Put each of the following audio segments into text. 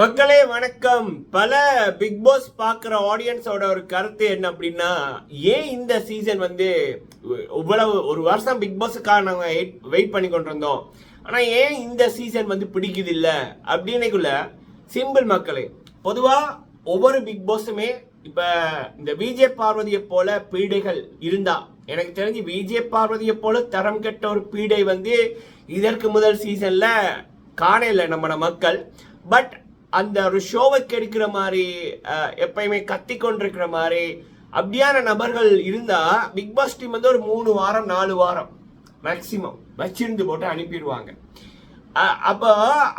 மக்களே வணக்கம். பல பிக் பாஸ் பார்க்குற ஆடியன்ஸோட ஒரு கருத்து என்ன அப்படின்னா ஏன் இந்த சீசன் வந்து இவ்வளவு ஒரு வருஷம் பிக் பாஸுக்காக நாங்கள் வெயிட் பண்ணி கொண்டிருந்தோம்? ஆனால் ஏன் இந்த சீசன் வந்து பிடிக்குது இல்லை அப்படின்னைக்குள்ள சிம்பிள் மக்களே பொதுவாக ஒவ்வொரு பிக் பாஸுமே இப்போ இந்த விஜே பார்வதியை போல பீடைகள் இருந்தா. எனக்கு தெரிஞ்சு விஜய் பார்வதியை போல தரம் கெட்ட ஒரு பீடை வந்து இதற்கு முதல் சீசன்ல காணல நம்மளோட மக்கள். பட் அந்த ஒரு ஷோவை கெடுக்கிற மாதிரி எப்பயுமே கத்தி கொண்டிருக்கிற மாதிரி அப்படியான நபர்கள் இருந்தால் பிக் பாஸ் டீம் வந்து ஒரு மூணு வாரம் நாலு வாரம் மேக்சிமம் வச்சிருந்து போட்டு அனுப்பிடுவாங்க. அப்போ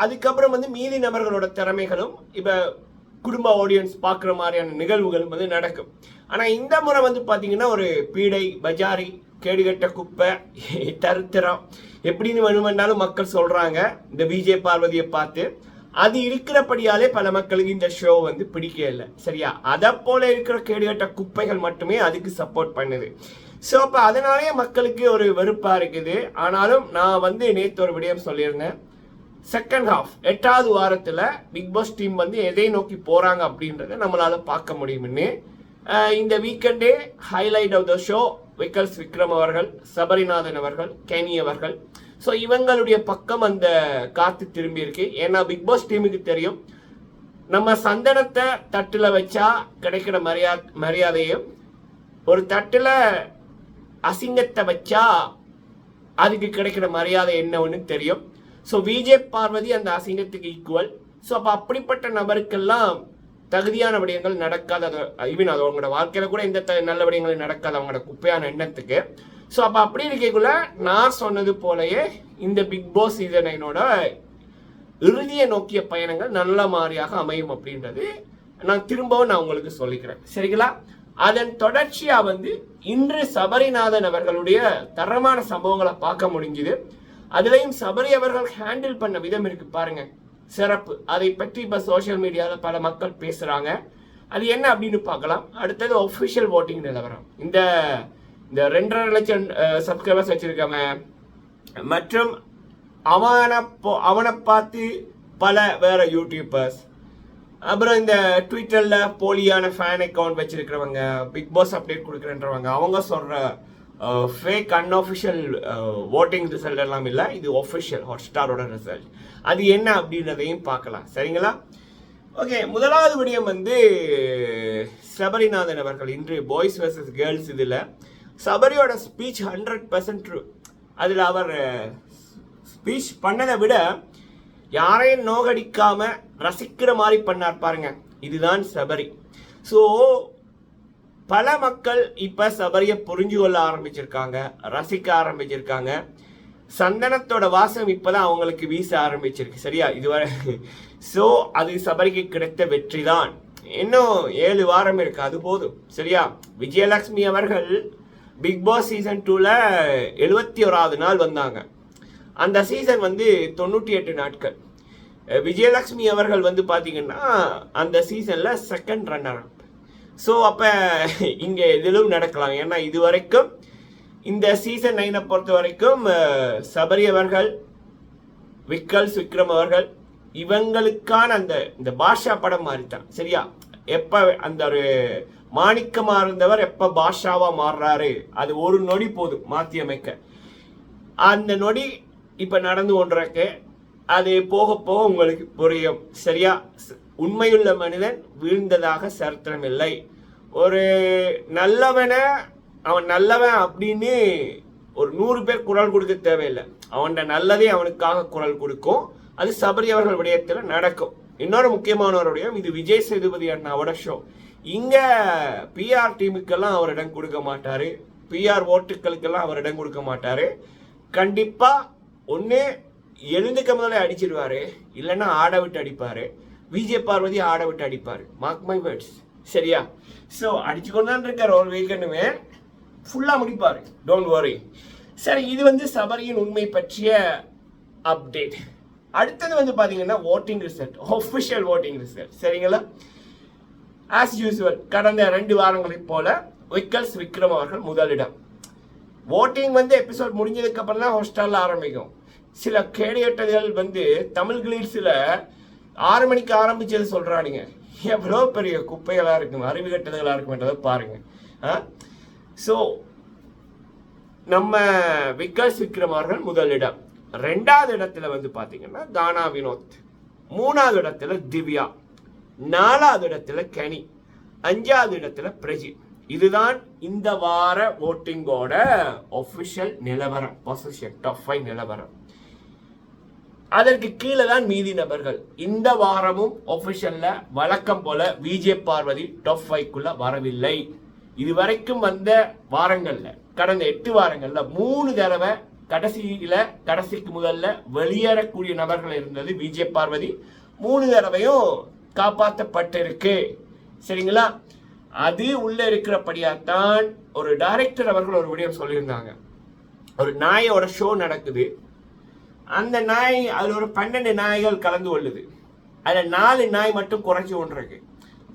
அதுக்கப்புறம் வந்து மீதி நபர்களோட திறமைகளும் இப்போ குடும்ப ஆடியன்ஸ் பார்க்குற மாதிரியான நிகழ்வுகளும் வந்து நடக்கும். ஆனால் இந்த முறை வந்து பார்த்தீங்கன்னா ஒரு பீடை பஜாரி கேடுகட்ட குப்பை தருத்திரம் எப்படின்னு வேணுமென்னாலும் மக்கள் சொல்கிறாங்க இந்த விஜய் பார்வதியை பார்த்து அது இருக்கிறபடியாலே பல மக்களுக்கு இந்த ஷோ வந்து பிடிக்கவே இல்லை. சரியா? அதை போல இருக்கிற கேடுகட்ட குப்பைகள் மட்டுமே அதுக்கு சப்போர்ட் பண்ணுது. ஸோ அப்போ அதனாலேயே மக்களுக்கு ஒரு வெறுப்பாக இருக்குது. ஆனாலும் நான் வந்து நேற்று ஒரு விடயம் சொல்லியிருந்தேன். செகண்ட் ஹாஃப் எட்டாவது வாரத்தில் பிக் பாஸ் டீம் வந்து எதை நோக்கி போகிறாங்க அப்படின்றத நம்மளால பார்க்க முடியும்னு இந்த வீக்கெண்டே highlight of the show Vikkals Vikram அவர்கள் சபரிநாதன் அவர்கள் கெனி அவர்கள் ஸோ இவங்களுடைய பக்கம் அந்த காத்து திரும்பி இருக்கு ஏன்னா பிக் பாஸ் டீமுக்கு தெரியும். நம்ம சந்தனத்தை தட்டில் வச்சா கிடைக்கிற மரியா மரியாதையும் ஒரு தட்டில் அசிங்கத்தை வச்சா அதுக்கு கிடைக்கிற மரியாதை என்னன்னு தெரியும். ஸோ விஜே பார்வதி அந்த அசிங்கத்துக்கு ஈக்குவல் ஸோ அப்போ அப்படிப்பட்ட நபருக்கெல்லாம் தகுதியான விடயங்கள் நடக்காத ஈவன் அது அவங்களோட வாழ்க்கையில கூட எந்த த- நல்ல விடயங்களும் நடக்காது. அவங்களோட குப்பையான எண்ணத்துக்கு. ஸோ அப்போ அப்படி இருக்கக்குள்ள நான் சொன்னது போலயே இந்த பிக் பாஸ் சீசன் நைனோட இறுதியை நோக்கிய பயணங்கள் நல்ல மாதிரியாக அமையும் அப்படின்றது நான் திரும்பவும் நான் உங்களுக்கு சொல்லிக்கிறேன். சரிங்களா? அதன் தொடர்ச்சியா வந்து இன்று சபரிநாதன் அவர்களுடைய தரமான சம்பவங்களை பார்க்க முடிஞ்சுது. அதுலயும் சபரி அவர்கள் ஹேண்டில் பண்ண விதம் இருக்கு பாருங்க. சிறப்பு. அதை பற்றி இப்ப சோஷியல் மீடியால பல மக்கள் பேசுறாங்க. அது என்ன அப்படின்னு பார்க்கலாம். அடுத்தது ஒஃபிஷியல் ஓட்டிங் நிலவரம். இந்த இந்த ரெண்டரை லட்சம் சப்ஸ்கிரைபர்ஸ் வச்சிருக்காங்க. மற்றும் அவனை போ- அவனை பார்த்து பல வேற யூடியூபர்ஸ் அப்புறம் இந்த ட்விட்டரில் போலியான ஃபேன் அக்கவுண்ட் வச்சிருக்கிறவங்க பிக் பாஸ் அப்டேட் கொடுக்குறன்றவங்க அவங்க சொல்ற ஃபேக் அன்அஃபிஷியல் ஓட்டிங் ரிசல்ட் எல்லாம் இல்லை இது ஒஃபிஷியல் ஹாட்ஸ்டாரோட ரிசல்ட் அது என்ன அப்படின்றதையும் பார்க்கலாம். சரிங்களா? ஓகே முதலாவது விடயம் வந்து சபரிநாதன் அவர்கள் இன்று பாய்ஸ் வர்சஸ் கேர்ள்ஸ் இதில் சபரியோட ஸ்பீச் ஹண்ட்ரட் பர்சன்ட் ட்ரூ அதில் அவர் ஸ்பீச் பண்ணதை விட யாரையும் நோகடிக்காம ரசிக்கிற மாதிரி பண்ணார் பாருங்க. இதுதான் சபரி. ஸோ பல மக்கள் இப்போ சபரியை புரிஞ்சு கொள்ள ஆரம்பிச்சிருக்காங்க ரசிக்க ஆரம்பிச்சிருக்காங்க. சந்தனத்தோட வாசம் இப்போதான் அவங்களுக்கு வீச ஆரம்பிச்சிருக்கு சரியா? இதுவரை ஸோ அது சபரிக்கு கிடைத்த வெற்றி தான் இன்னும் ஏழு வாரம் இருக்கு அது போதும் சரியா? விஜயலட்சுமி அவர்கள் பிக் பாஸ் சீசன் டூவில் எழுபத்தி ஓராவது நாள் வந்தாங்க. அந்த சீசன் வந்து தொண்ணூற்றி எட்டு நாட்கள். விஜயலக்ஷ்மி விஜயலட்சுமி அவர்கள் வந்து பார்த்தீங்கன்னா அந்த சீசனில் செகண்ட் ரன்னர் அப் ஸோ அப்போ இங்கே எதிலும் நடக்கலாம். ஏன்னா இது வரைக்கும் இந்த சீசன் நைனை பொறுத்த வரைக்கும் சபரி அவர்கள் விக்கல்ஸ் விக்ரம் அவர்கள் இவங்களுக்கான அந்த இந்த பாஷா படம் மாதிரி தான். சரியா? எப்ப அந்த ஒரு மாணிக்கமா இருந்தவர் எப்ப பாஷாவா மாறுறாரு? அது ஒரு நொடி போதும் மாத்தி அமைக்க. அந்த நொடி இப்ப நடந்து கொண்டிருக்கு. அது போக போக உங்களுக்கு புரியும். சரியா? உண்மையுள்ள மனிதன் வீழ்ந்ததாக சரித்திரம் இல்லை. ஒரு நல்லவனை அவன் நல்லவன் அப்படின்னு ஒரு நூறு பேர் குரல் கொடுக்க தேவையில்லை. அவன்கிட்ட நல்லதே அவனுக்காக குரல் கொடுக்கும். அது சபரி அவர்கள் விடயத்தில் நடக்கும். இன்னொரு முக்கியமான ஒரு விடயம் இது விஜய் சேதுபதி அண்ணாவோட ஷோ இங்கே பிஆர் டீமுக்கெல்லாம் அவர் இடம் கொடுக்க மாட்டார். பிஆர் ஓட்டுக்களுக்கெல்லாம் அவர் இடம் கொடுக்க மாட்டார். கண்டிப்பாக ஒன்று எழுந்துக்க முதலே அடிச்சிடுவார் இல்லைன்னா ஆட விட்டு அடிப்பார். விஜய் பார்வதி ஆட விட்டு அடிப்பார். மார்க் மை வேர்ட்ஸ் சரியா? ஸோ அடிச்சு கொண்டாந்து இருக்கார் ஒரு வீக்கெண்டுமே ஃபுல்லாக முடிப்பார். டோன்ட் வரி சரி இது வந்து சபரியின் உண்மை பற்றிய அப்டேட் அடுத்தது வந்து பார்த்தீங்கன்னா voting result official voting result சரிங்களா? ஆஸ் யூஸ்வல் கடந்த ரெண்டு வாரங்களைப் போல விக்கல்ஸ் விக்ரம் அவர்கள் முதலிடம். ஓட்டிங் வந்து எபிசோட் முடிஞ்சதுக்கு அப்புறம் தான் ஹோஸ்டாலில் ஆரம்பிக்கும். சில கேடியட்டர்கள் வந்து தமிழ்களில் சில ஆறு மணிக்கு ஆரம்பிச்சது சொல்கிறானுங்க எவ்வளோ பெரிய குப்பைகளாக இருக்கும் அறிவு கட்டதுகளா இருக்கும்ன்றதை பாருங்கள் ஸோ நம்ம விகாஸ் விக்ரம் அவர்கள் முதலிடம். ரெண்டாவது இடத்துல வந்து பார்த்தீங்கன்னா தானா வினோத். மூணாவது இடத்துல திவ்யா. நாலாவது இடத்துல கனி. அஞ்சாவது இடத்துல பிரஜி. இதுதான் இந்த வார ஓட்டிங்கோட ஒஃபிஷியல் நிலவரம். பொசிஷன் டாப் ஃபைவ் நிலவரம். அதற்கு கீழே தான் மீதி நபர்கள். இந்த வாரமும் ஒஃபிஷியல்ல வழக்கம் போல விஜே பார்வதி டாப் ஃபைவ்க்குள்ள வரவில்லை. இதுவரைக்கும் வந்த வாரங்கள்ல கடந்த எட்டு வாரங்கள்ல மூணு தடவை கடைசியில கடைசிக்கு முதல்ல வெளியேறக்கூடிய நபர்கள் இருந்தது விஜய் பார்வதி மூணு தடவையும் காப்பாற்றப்பட்டிருக்கு. சரிங்களா? அது உள்ள இருக்கிறபடியாத்தான் ஒரு டைரக்டர் அவர்கள் ஒரு விடயம் சொல்லியிருந்தாங்க. ஒரு நாயோட ஷோ நடக்குது. அந்த நாய் அதில் ஒரு பன்னெண்டு நாய்கள் கலந்து கொள்ளுது. அதில் நாலு நாய் மட்டும் குறைச்சி ஒன்று அப்போ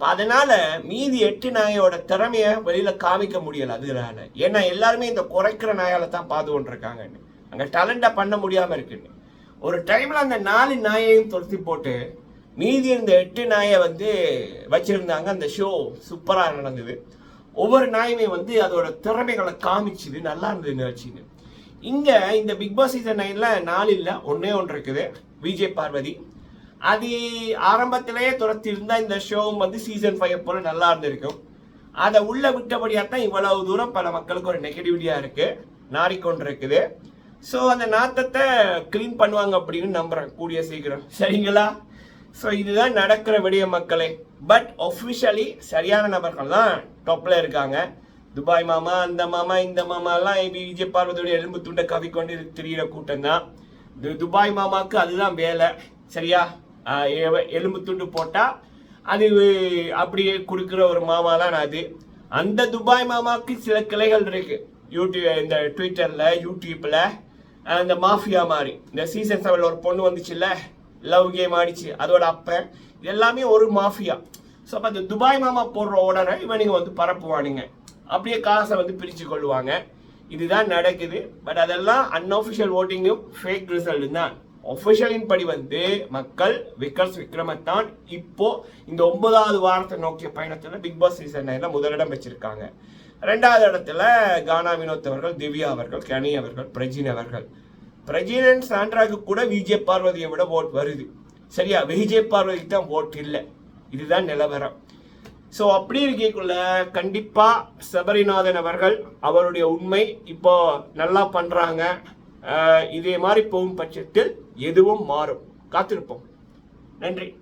அதனால மீதி எட்டு நாயோட திறமையை வெளியில காமிக்க முடியல அதுனால. ஏன்னா எல்லாருமே இந்த குறைக்கிற நாயால தான் பார்த்து கொண்டிருக்காங்க அங்கே டேலண்டா பண்ண முடியாம இருக்குன்னு. ஒரு டைம்ல அந்த நாலு நாயையும் துரத்தி போட்டு மீதி இருந்த எட்டு நாயை வந்து வச்சிருந்தாங்க. அந்த ஷோ சூப்பராக நடந்தது. ஒவ்வொரு நாயுமே வந்து அதோட திறமைகளை காமிச்சுது. நல்லா இருந்தது நிகழ்ச்சின்னு. இங்க இந்த பிக் பாஸ் சீசன் நைன்ல நாலு இல்லை ஒன்னே ஒன்று இருக்குது. விஜய் பார்வதி. அது ஆரம்பத்திலேயே துரத்தி இந்த ஷோவும் வந்து சீசன் ஃபைவ் போல நல்லா இருந்திருக்கும். அதை உள்ள விட்டபடியாக தான் இவ்வளவு தூரம் பல மக்களுக்கு ஒரு நெகட்டிவிட்டியாக இருக்கு நாறிக்கொண்டு இருக்குது ஸோ அந்த நாத்தத்தை க்ளீன் பண்ணுவாங்க அப்படின்னு நம்புறேன் கூடிய சீக்கிரம். சரிங்களா? ஸோ இதுதான் நடக்கிற விடிய மக்களே. பட் ஒஃபிஷியலி சரியான நபர்கள் தான் டொப்பில் இருக்காங்க. துபாய் மாமா அந்த மாமா இந்த மாமாலாம் விஜய் பார்வதியோட எலும்பு துண்டை கவிக்கொண்டு திரியிற கூட்டம் தான். துபாய் மாமாவுக்கு அதுதான் வேலை. சரியா? எலும்பு துண்டு போட்டால் அது அப்படியே கொடுக்குற ஒரு மாமா தான் அது. அந்த துபாய் மாமாவுக்கு சில கிளைகள் இருக்கு. யூடியூப் இந்த ட்விட்டரில் யூடியூப்பில் அந்த இந்த மாஃபியா மாதிரி. இந்த சீசன் செவனில் ஒரு பொண்ணு வந்துச்சுல்ல லவ் கேம் ஆடிச்சு. அதோட அப்பன் எல்லாமே ஒரு மாஃபியா. ஸோ அப்போ அந்த துபாய் மாமா போடுற உடனே இவனுங்க வந்து பரப்புவானுங்க. அப்படியே காசை வந்து பிரித்து கொள்வாங்க இதுதான் நடக்குது. பட் அதெல்லாம் அன்அஃபிஷியல் ஓட்டிங்கும் ஃபேக் ரிசல்ட் தான். ஒஃபிஷியலின் படி வந்து மக்கள் விக்கர்ஸ் விக்ரமத்தான் இப்போ இந்த ஒன்பதாவது வாரத்தை நோக்கிய பயணத்தில் பிக் பாஸ் சீசன் நைன்ல முதலிடம் வச்சிருக்காங்க ரெண்டாவது இடத்துல கானா வினோத் அவர்கள் திவ்யா அவர்கள் கனி அவர்கள் பிரஜின் அவர்கள். பிரஜினன் சாண்ட்ராக்கு கூட விஜய் பார்வதியை விட ஓட் வருது. சரியா? விஜய் பார்வதிக்கு தான் ஓட் இல்லை. இதுதான் நிலவரம். ஸோ அப்படி இருக்கக்குள்ள கண்டிப்பாக சபரிநாதன் அவர்கள் அவருடைய உண்மை இப்போ நல்லா பண்ணுறாங்க இதே மாதிரி போகும் பட்சத்தில் எதுவும் மாறும். காத்திருப்போம். நன்றி.